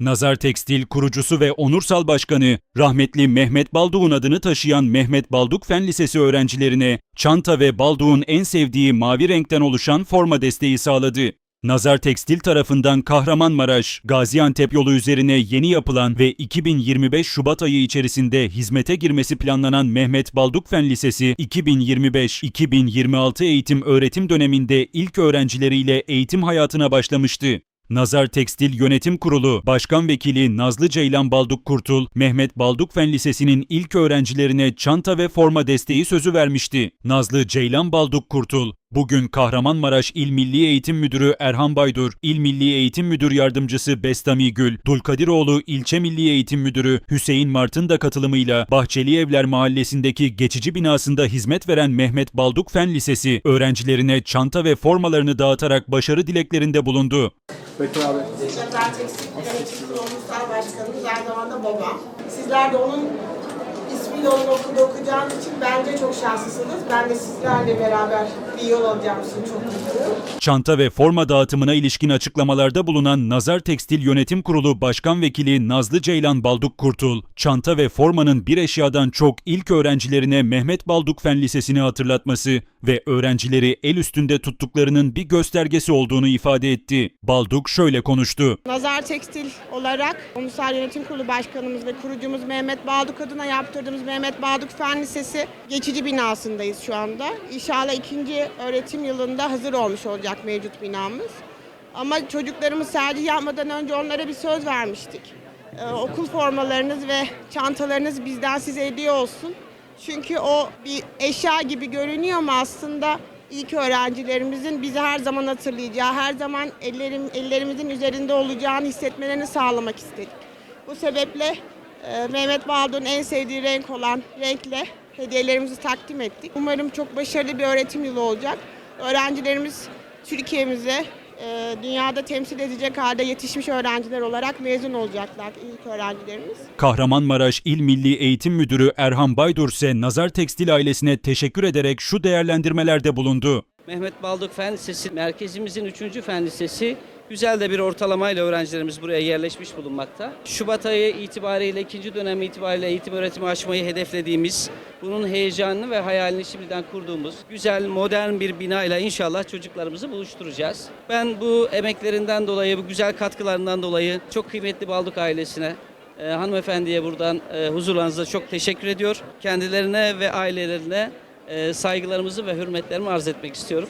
Nazar Tekstil kurucusu ve onursal başkanı rahmetli Mehmet Balduk'un adını taşıyan Mehmet Balduk Fen Lisesi öğrencilerine çanta ve Balduk'un en sevdiği mavi renkten oluşan forma desteği sağladı. Nazar Tekstil tarafından Kahramanmaraş, Gaziantep yolu üzerine yeni yapılan ve 2025 Şubat ayı içerisinde hizmete girmesi planlanan Mehmet Balduk Fen Lisesi 2025-2026 eğitim öğretim döneminde ilk öğrencileriyle eğitim hayatına başlamıştı. Nazar Tekstil Yönetim Kurulu Başkan Vekili Nazlı Ceylan Balduk Kurtul, Mehmet Balduk Fen Lisesi'nin ilk öğrencilerine çanta ve forma desteği sözü vermişti. Nazlı Ceylan Balduk Kurtul, bugün Kahramanmaraş İl Milli Eğitim Müdürü Erhan Baydur, İl Milli Eğitim Müdür Yardımcısı Bestami Gül, Dulkadiroğlu İlçe Milli Eğitim Müdürü Hüseyin Mart'ın da katılımıyla Bahçeli Evler Mahallesi'ndeki geçici binasında hizmet veren Mehmet Balduk Fen Lisesi, öğrencilerine çanta ve formalarını dağıtarak başarı dileklerinde bulundu. Bekir abi. Nazar Tekstil Yönetim Kurulu Ulusal Başkanımız aynı zamanda babam. Sizler de onun ismiyle onun okulda okuyacağınız için bence çok şanslısınız. Ben de sizlerle beraber bir yol alacağım için çok mutluyum. Çanta ve forma dağıtımına ilişkin açıklamalarda bulunan Nazar Tekstil Yönetim Kurulu Başkan Vekili Nazlı Ceylan Balduk Kurtul, çanta ve formanın bir eşyadan çok ilk öğrencilerine Mehmet Balduk Fen Lisesi'ni hatırlatması ve öğrencileri el üstünde tuttuklarının bir göstergesi olduğunu ifade etti. Balduk şöyle konuştu. Nazar Tekstil olarak Ulusal Yönetim Kurulu Başkanımız ve kurucumuz Mehmet Bağduk adına yaptırdığımız Mehmet Bağduk Fen Lisesi geçici binasındayız şu anda. İnşallah ikinci öğretim yılında hazır olmuş olacak mevcut binamız. Ama çocuklarımız sadece yapmadan önce onlara bir söz vermiştik. Ee, okul formalarınız ve çantalarınız bizden size hediye olsun. Çünkü o bir eşya gibi görünüyor ama aslında ilk öğrencilerimizin bizi her zaman hatırlayacağı, her zaman ellerim, ellerimizin üzerinde olacağını hissetmelerini sağlamak istedik. Bu sebeple e, Mehmet Baldur'un en sevdiği renk olan renkle hediyelerimizi takdim ettik. Umarım çok başarılı bir öğretim yılı olacak. Öğrencilerimiz Türkiye'mize e, dünyada temsil edecek halde yetişmiş öğrenciler olarak mezun olacaklar ilk öğrencilerimiz. Kahramanmaraş İl Milli Eğitim Müdürü Erhan Baydur ise Nazar Tekstil ailesine teşekkür ederek şu değerlendirmelerde bulundu. Mehmet Balduk Fen Lisesi merkezimizin 3. fen lisesi. Güzel de bir ortalamayla öğrencilerimiz buraya yerleşmiş bulunmakta. Şubat ayı itibariyle ikinci dönem itibariyle eğitim öğretimi açmayı hedeflediğimiz, bunun heyecanını ve hayalini şimdiden kurduğumuz güzel modern bir binayla inşallah çocuklarımızı buluşturacağız. Ben bu emeklerinden dolayı, bu güzel katkılarından dolayı çok kıymetli Balduk ailesine, e, hanımefendiye buradan e, huzurlarınızda çok teşekkür ediyor. Kendilerine ve ailelerine saygılarımızı ve hürmetlerimi arz etmek istiyorum.